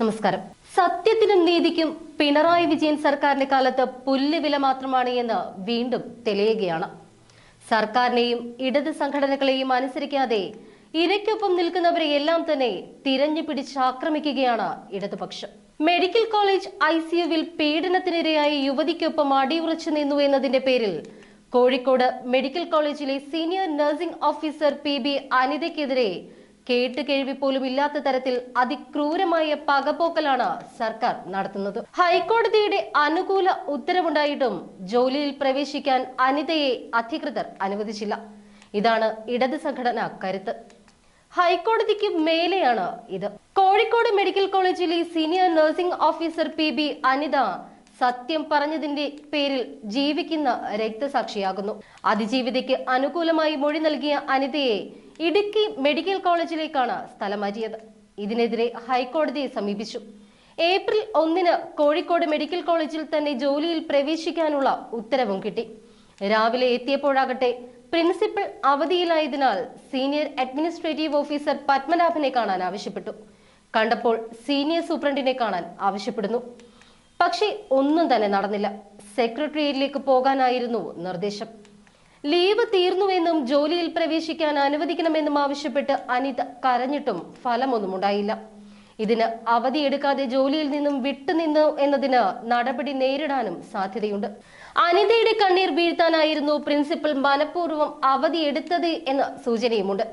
നമസ്കാരം. സത്യത്തിനും നീതിക്കും പിണറായി വിജയൻ സർക്കാരിന്റെ കാലത്ത് പുല്ല് വില മാത്രമാണ് എന്ന് വീണ്ടും തെളിയുകയാണ്. സർക്കാരിനെയും ഇടത് സംഘടനകളെയും അനുസരിക്കാതെ ഇരയ്ക്കൊപ്പം നിൽക്കുന്നവരെ എല്ലാം തന്നെ തിരഞ്ഞു പിടിച്ചാക്രമിക്കുകയാണ് ഇടതുപക്ഷം. മെഡിക്കൽ കോളേജ് ഐ സി യുവിൽ പീഡനത്തിനിരയായ യുവതിക്കൊപ്പം അടിയുറച്ചു നിന്നു എന്നതിന്റെ പേരിൽ കോഴിക്കോട് മെഡിക്കൽ കോളേജിലെ senior nursing officer P B അനിതയ്ക്കെതിരെ കേട്ട് കേൾവി പോലും ഇല്ലാത്ത തരത്തിൽ അതിക്രൂരമായ പകപോക്കലാണ് സർക്കാർ നടത്തുന്നത്. ഹൈക്കോടതിയുടെ അനുകൂല ഉത്തരവുണ്ടായിട്ടും ജോലിയിൽ പ്രവേശിക്കാൻ അനിതയെ അധികൃതർ അനുവദിച്ചില്ല. ഇതാണ് ഇടത് സംഘടന കരുത്ത്. ഹൈക്കോടതിക്ക് മേലെയാണ് ഇത്. കോഴിക്കോട് മെഡിക്കൽ കോളേജിലെ senior nursing officer P B Anitha സത്യം പറഞ്ഞതിന്റെ പേരിൽ ജീവിക്കുന്ന രക്തസാക്ഷിയാകുന്നു. അതിജീവിതയ്ക്ക് അനുകൂലമായി മൊഴി നൽകിയ അനിതയെ ഇടുക്കി മെഡിക്കൽ കോളേജിലേക്കാണ് സ്ഥലം മാറ്റിയത് ഇതിനെതിരെ ഹൈക്കോടതിയെ സമീപിച്ചു. ഏപ്രിൽ ഒന്നിന് കോഴിക്കോട് മെഡിക്കൽ കോളേജിൽ തന്നെ ജോലിയിൽ പ്രവേശിക്കാനുള്ള ഉത്തരവും കിട്ടി. രാവിലെ എത്തിയപ്പോഴാകട്ടെ പ്രിൻസിപ്പൽ അവധിയിലായതിനാൽ സീനിയർ അഡ്മിനിസ്ട്രേറ്റീവ് ഓഫീസർ പത്മനാഭനെ കാണാൻ ആവശ്യപ്പെട്ടു. കണ്ടപ്പോൾ സീനിയർ സൂപ്രണ്ടിനെ കാണാൻ ആവശ്യപ്പെടുന്നു. പക്ഷേ ഒന്നും തന്നെ നടന്നില്ല. സെക്രട്ടേറിയറ്റിലേക്ക് പോകാനായിരുന്നു നിർദ്ദേശം. ലീവ് തീർന്നുവെന്നും ജോലിയിൽ പ്രവേശിക്കാൻ അനുവദിക്കണമെന്നും ആവശ്യപ്പെട്ട് അനിത കരഞ്ഞിട്ടും ഫലമൊന്നും ഉണ്ടായില്ല. ഇതിന് അവധിയെടുക്കാതെ ജോലിയിൽ നിന്നും വിട്ടുനിന്നു എന്നതിന് നടപടി നേരിടാനും സാധ്യതയുണ്ട്. അനിതയുടെ കണ്ണീർ വീഴ്ത്താനായിരുന്നു പ്രിൻസിപ്പൽ മനഃപൂർവം അവധിയെടുത്തത് എന്ന സൂചനയുമുണ്ട്.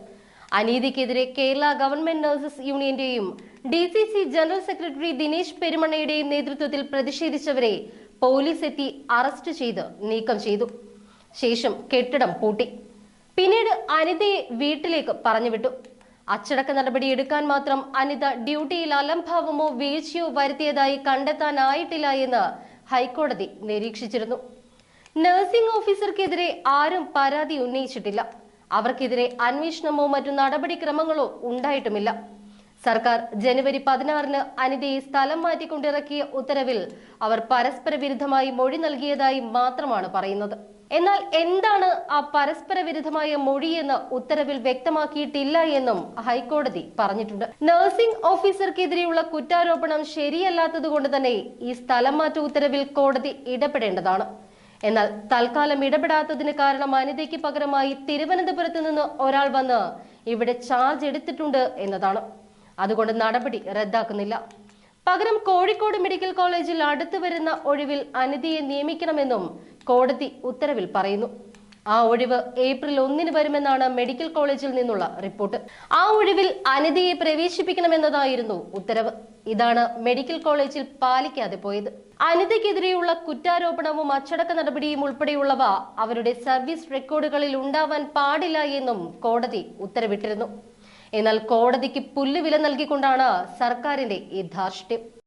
അനീതിക്കെതിരെ Kerala government nurses യൂണിയന്റെയും D C C general secretary Dinesh പെരുമണയുടെയും നേതൃത്വത്തിൽ പ്രതിഷേധിച്ചവരെ പോലീസ് എത്തി അറസ്റ്റ് ചെയ്ത് നീക്കം ചെയ്തു. ശേഷം കെട്ടിടം പൂട്ടി. പിന്നീട് അനിതയെ വീട്ടിലേക്ക് പറഞ്ഞുവിട്ടു. അച്ചടക്ക നടപടി എടുക്കാൻ മാത്രം അനിത ഡ്യൂട്ടിയിൽ അലംഭാവമോ വീഴ്ചയോ വരുത്തിയതായി കണ്ടെത്താനായിട്ടില്ല എന്ന് ഹൈക്കോടതി നിരീക്ഷിച്ചിരുന്നു. നഴ്സിംഗ് ഓഫീസർക്കെതിരെ ആരും പരാതി ഉന്നയിച്ചിട്ടില്ല. അവർക്കെതിരെ അന്വേഷണമോ മറ്റു നടപടിക്രമങ്ങളോ ഉണ്ടായിട്ടുമില്ല. സർക്കാർ ജനുവരി പതിനാറിന് അനിതയെ സ്ഥലം മാറ്റിക്കൊണ്ടിറക്കിയ ഉത്തരവിൽ അവർ പരസ്പര വിരുദ്ധമായി മൊഴി നൽകിയതായി മാത്രമാണ് പറയുന്നത്. എന്നാൽ എന്താണ് ആ പരസ്പര വിരുദ്ധമായ മൊഴിയെന്ന് ഉത്തരവിൽ വ്യക്തമാക്കിയിട്ടില്ല എന്നും ഹൈക്കോടതി പറഞ്ഞിട്ടുണ്ട്. നഴ്സിംഗ് ഓഫീസർക്കെതിരെയുള്ള കുറ്റാരോപണം ശരിയല്ലാത്തതുകൊണ്ട് തന്നെ ഈ സ്ഥലം മാറ്റ ഉത്തരവിൽ കോടതി ഇടപെടേണ്ടതാണ്. എന്നാൽ തൽക്കാലം ഇടപെടാത്തതിന് കാരണം അനിതയ്ക്ക് പകരമായി തിരുവനന്തപുരത്ത് നിന്ന് ഒരാൾ വന്ന് ഇവിടെ ചാർജ് എടുത്തിട്ടുണ്ട് എന്നതാണ്. അതുകൊണ്ട് നടപടി റദ്ദാക്കുന്നില്ല. പകരം കോഴിക്കോട് മെഡിക്കൽ കോളേജിൽ അടുത്തു വരുന്ന ഒഴിവിൽ അനിതിയെ നിയമിക്കണമെന്നും കോടതി ഉത്തരവിൽ പറയുന്നു. ആ ഒഴിവ് ഏപ്രിൽ ഒന്നിന് വരുമെന്നാണ് മെഡിക്കൽ കോളേജിൽ നിന്നുള്ള റിപ്പോർട്ട്. ആ ഒഴിവിൽ അനിതയെ പ്രവേശിപ്പിക്കണമെന്നതായിരുന്നു ഉത്തരവ്. ഇതാണ് മെഡിക്കൽ കോളേജിൽ പാലിക്കാതെ പോയത്. അനിതയ്ക്കെതിരെയുള്ള കുറ്റാരോപണവും അച്ചടക്ക നടപടിയും ഉൾപ്പെടെയുള്ളവ അവരുടെ സർവീസ് റെക്കോർഡുകളിൽ ഉണ്ടാവാൻ പാടില്ല എന്നും കോടതി ഉത്തരവിട്ടിരുന്നു. എന്നാൽ കോടതിക്ക് പുല്ലുവില നൽകിക്കൊണ്ടാണ് സർക്കാരിന്റെ ഈ ധാർഷ്ട്യം